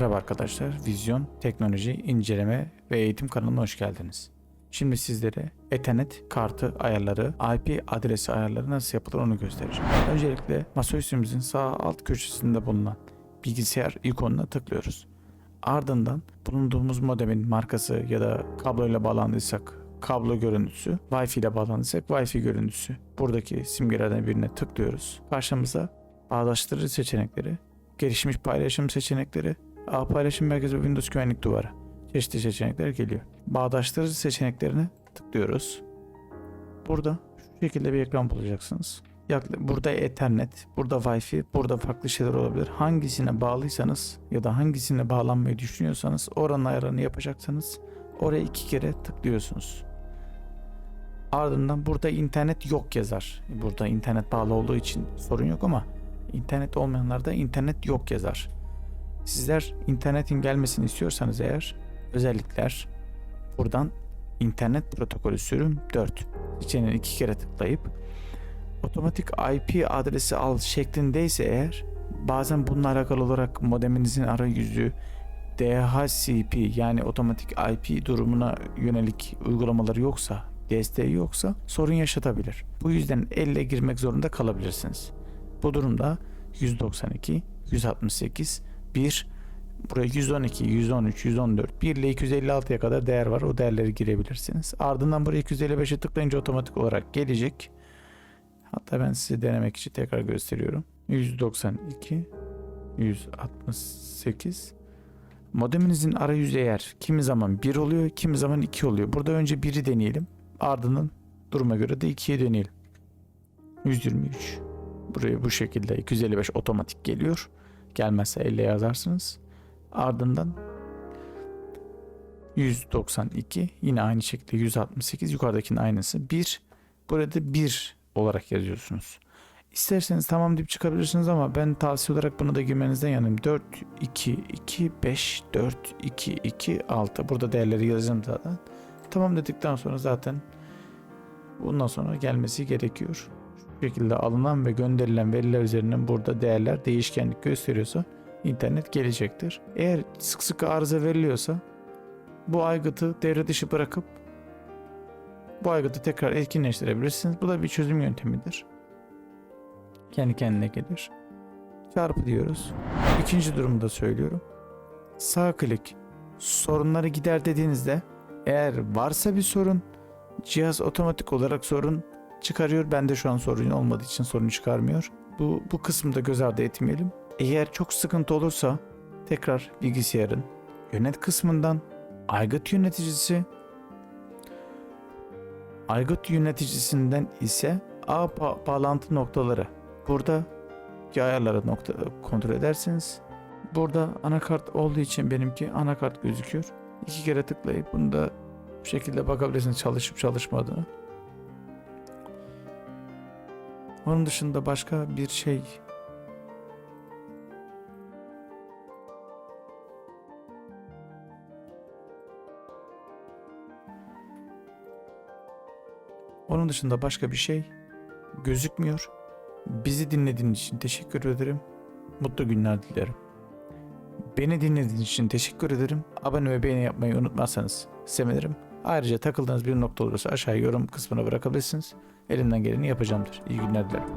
arkadaşlar. Vizyon, teknoloji, inceleme ve eğitim kanalına hoş geldiniz. Şimdi sizlere Ethernet kartı ayarları, IP adresi ayarları nasıl yapılır onu göstereceğim. Öncelikle masaüstümüzün sağ alt köşesinde bulunan bilgisayar ikonuna tıklıyoruz. Ardından bulunduğumuz modemin markası ya da kabloyla bağlandıysak kablo görüntüsü, Wi-Fi ile bağlandıysak Wi-Fi görüntüsü. Buradaki simgelerden birine tıklıyoruz. Karşımıza bağdaştırıcı seçenekleri, gelişmiş paylaşım seçenekleri, ağ paylaşım merkezi ve Windows güvenlik duvarı çeşitli seçenekler geliyor. Bağdaştırıcı seçeneklerine tıklıyoruz. Burada şu şekilde bir ekran bulacaksınız. Burada Ethernet, burada Wi-Fi, burada farklı şeyler olabilir. Hangisine bağlıysanız ya da hangisine bağlanmayı düşünüyorsanız oranın ayarını yapacaksanız oraya iki kere tıklıyorsunuz. Ardından burada internet yok yazar. Burada internet bağlı olduğu için sorun yok ama internet olmayanlarda internet yok yazar. Sizler internetin gelmesini istiyorsanız eğer özellikler buradan internet protokolü sürüm 4 seçeneğini iki kere tıklayıp otomatik IP adresi al şeklindeyse eğer bazen bununla alakalı olarak modeminizin arayüzü DHCP yani otomatik IP durumuna yönelik uygulamaları yoksa desteği yoksa sorun yaşatabilir. Bu yüzden elle girmek zorunda kalabilirsiniz. Bu durumda 192, 168, 1 buraya 112, 113, 114, 1 ile 256'ya kadar değer var. O değerleri girebilirsiniz. Ardından buraya 255'e tıklayınca otomatik olarak gelecek. Hatta ben size denemek için tekrar gösteriyorum. 192, 168. Modeminizin arayüzü eğer kimi zaman 1 oluyor, kimi zaman 2 oluyor. Burada önce 1'i deneyelim. Ardından duruma göre de 2'ye deneyelim. 123. Buraya bu şekilde 255 otomatik geliyor. Gelmezse elle yazarsınız. Ardından 192 yine aynı şekilde 168 yukarıdakinin aynısı 1 burada 1 olarak yazıyorsunuz. İsterseniz tamam deyip çıkabilirsiniz ama ben tavsiye olarak bunu da girmenizden yanayım. 4 2 2 5 4 2 2 6 burada değerleri yazacağım zaten. Tamam dedikten sonra zaten bundan sonra gelmesi gerekiyor. Şekilde alınan ve gönderilen veriler üzerinden burada değerler değişkenlik gösteriyorsa internet gelecektir. Eğer sık sık arıza veriliyorsa bu aygıtı devre dışı bırakıp bu aygıtı tekrar etkinleştirebilirsiniz. Bu da bir çözüm yöntemidir. Kendi kendine gelir. Çarpı diyoruz. İkinci durumda söylüyorum. Sağ klik sorunları gider dediğinizde eğer varsa bir sorun cihaz otomatik olarak sorun çıkarıyor. Bende şu an sorun olmadığı için sorun çıkarmıyor. Bu, bu kısmı da göz ardı etmeyelim. Eğer çok sıkıntı olursa tekrar bilgisayarın yönet kısmından aygıt yöneticisi aygıt yöneticisinden ise ağ ba- bağlantı noktaları burada ayarları nokta kontrol edersiniz. Burada anakart olduğu için benimki anakart gözüküyor. İki kere tıklayıp bunu da bu şekilde bakabilirsiniz çalışıp çalışmadığını. Onun dışında başka bir şey Onun dışında başka bir şey gözükmüyor. Bizi dinlediğiniz için teşekkür ederim. Mutlu günler dilerim. Beni dinlediğiniz için teşekkür ederim. Abone ve beğeni yapmayı unutmazsanız sevinirim. Ayrıca takıldığınız bir nokta olursa aşağı yorum kısmına bırakabilirsiniz. Elimden geleni yapacağımdır. İyi günler dilerim.